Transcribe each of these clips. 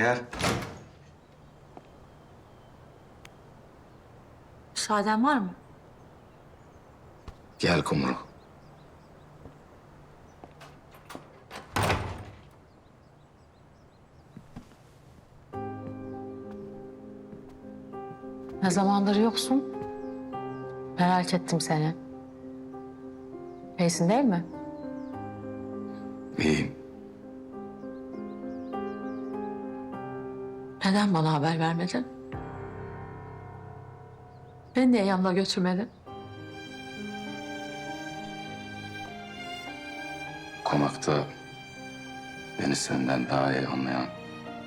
Gel. Müsaaden var mı? Gel Kumru. Ne zamandır yoksun? Merak ettim seni. İyisin değil mi? İyiyim. Neden bana haber vermedin? Beni niye yanına götürmedin? Konakta beni senden daha iyi anlayan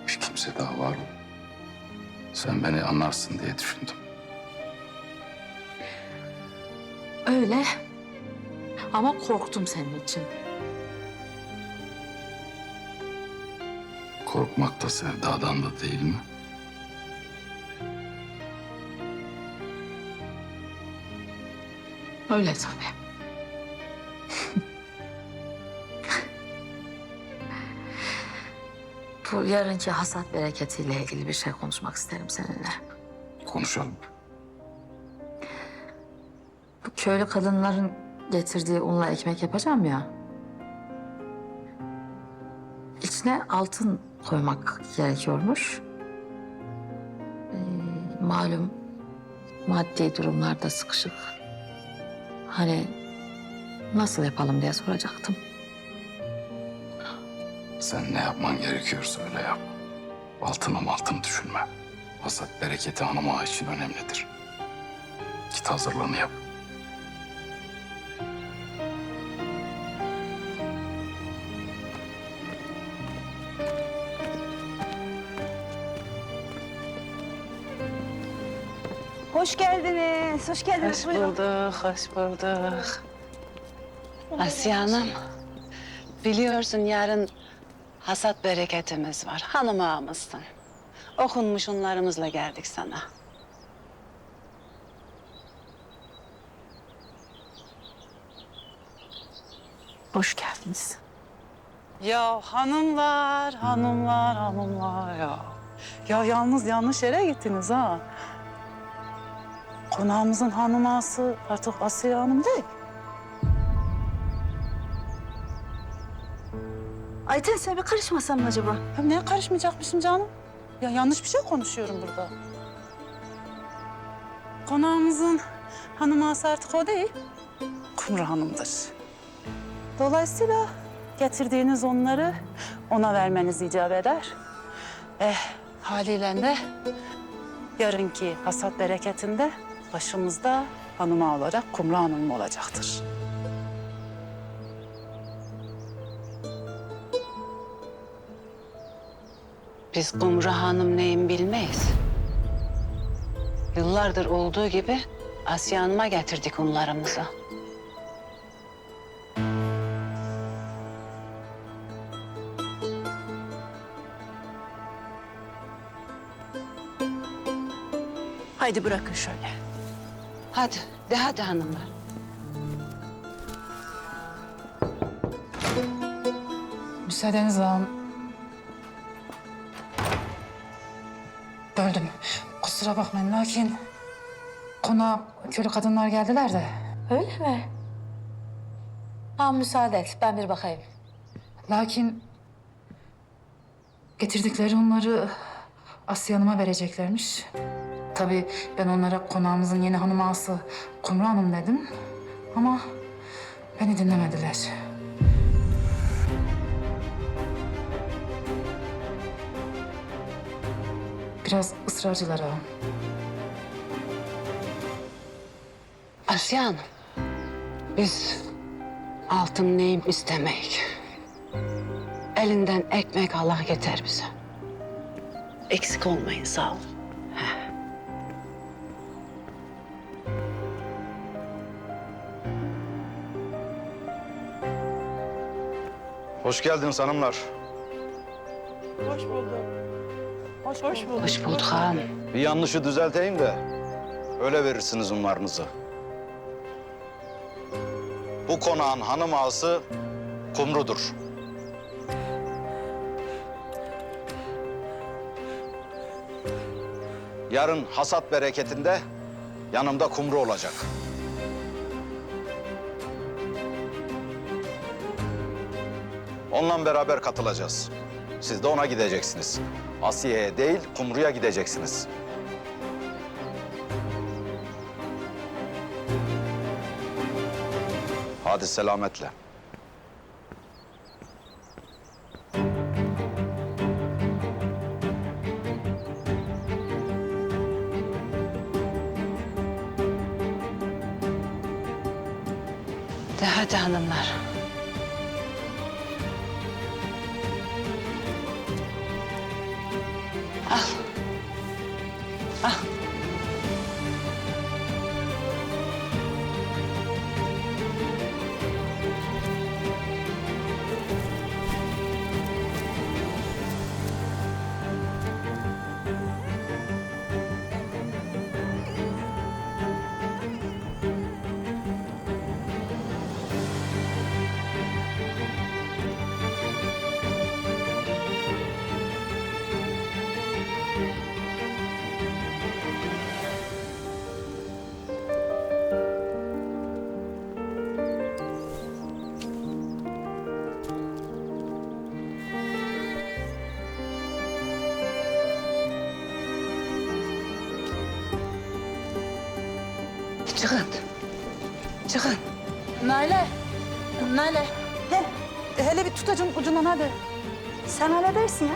bir kimse daha var mı? Sen beni anlarsın diye düşündüm. Öyle. Ama korktum senin için. Korkmak da sevdadan da değil mi? Öyle tabii. Bu yarınki hasat bereketiyle ilgili bir şey konuşmak isterim seninle. Konuşalım. Bu köylü kadınların getirdiği unla ekmek yapacağım ya. İçine altın koymak gerekiyormuş. Ee, malum maddi durumlarda sıkışık. Hani nasıl yapalım diye soracaktım. Sen ne yapman gerekiyorsa öyle yap. Altını altın düşünme. Hasat bereketi hanım için önemlidir. Git hazırlığını yap. Hoş geldiniz, hoş geldiniz. Hoş bulduk, hoş bulduk. Asiye Hanım, biliyorsun yarın hasat bereketimiz var. Hanım ağamızsın. Okunmuş unlarımızla geldik sana. Hoş geldiniz. Ya hanımlar, hanımlar, hanımlar ya. Ya yalnız yanlış yere gittiniz ha. Konağımızın hanım ağası artık Asiye Hanım değil. Ayten sen bir karışmasan mı acaba? Ya neye karışmayacakmışım canım? Ya yanlış bir şey konuşuyorum burada. Konağımızın hanım ağası artık o değil. Kumru Hanım'dır. Dolayısıyla getirdiğiniz onları ona vermeniz icap eder. Eh haliyle de yarınki hasat bereketinde başımızda hanım ağa olarak Kumru Hanım olacaktır. Biz Kumru Hanım neyim bilmeyiz. Yıllardır olduğu gibi Asiye Hanım'a getirdik unlarımızı. Haydi bırakın şöyle. Hadi, de hadi hanımlar. Müsaadenizle ağam. Böldüm. Kusura bakmayın lakin... ...konağa köylü kadınlar geldiler de... Öyle mi? Tamam müsaade et. Ben bir bakayım. Lakin... ...getirdikleri onları Asya Hanım'a vereceklermiş. Tabii ben onlara konağımızın yeni hanım ağası Kumru Hanım dedim. Ama beni dinlemediler. Biraz ısrarcılar ağam. Asiye Hanım, biz altın neyim istemeyik. Elinden ekmek Allah yeter bize. Eksik olmayın, sağ olun. Hoş geldiniz hanımlar. Hoş bulduk ağam. Bir yanlışı düzelteyim de öyle verirsiniz unlarınızı. Bu konağın hanım ağası Kumru'dur. Yarın hasat bereketinde yanımda kumru olacak. Onunla beraber katılacağız. Siz de ona gideceksiniz. Asiye'ye değil, kumruya gideceksiniz. Hadi selametle. De hadi hanımlar. Çıkın. Çıkın. Naile. Naile. He, Hele bir tutacağım ucundan hadi. sen halledersin ya.